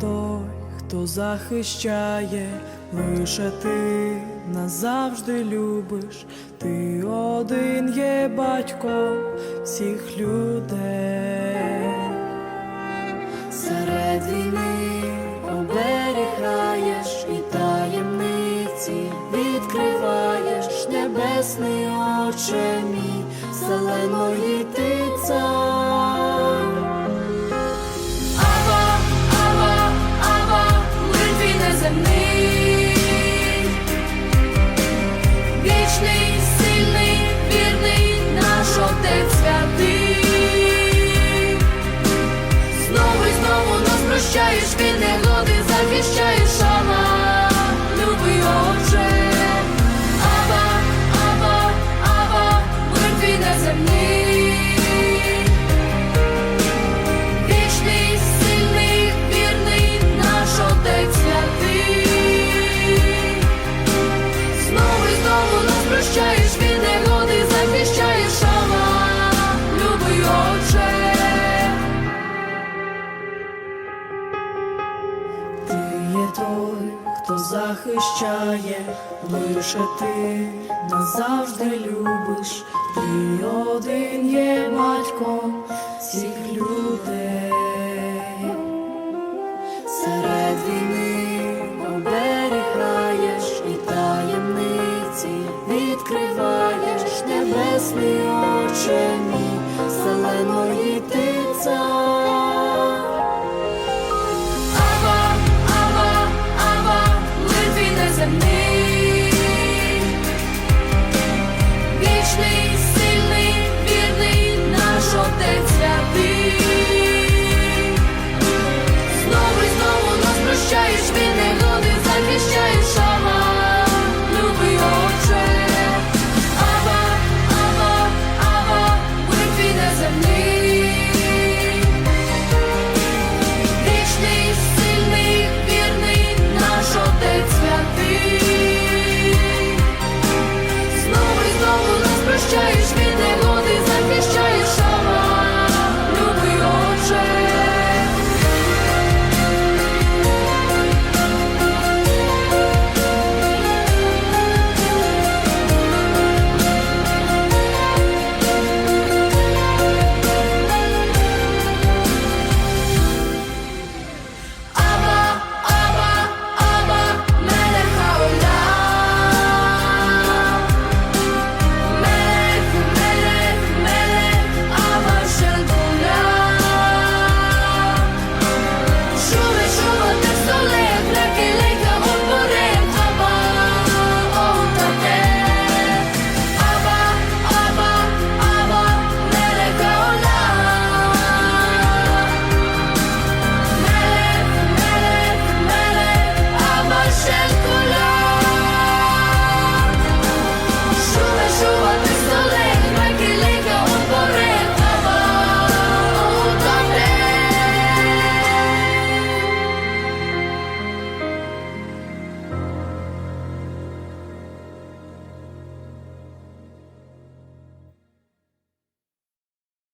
той, хто захищає, лише ти назавжди любиш, ти один є батько всіх людей. Серед війни оберігаєш і таємниці відкриваєш небесний оче мій, зеленої ти me. Негоди захищаєш Ава, любий Отче. Ти є той, хто захищає, лише ти назавжди любиш, ти один є батьком таємниці відкриваєш небесні очі.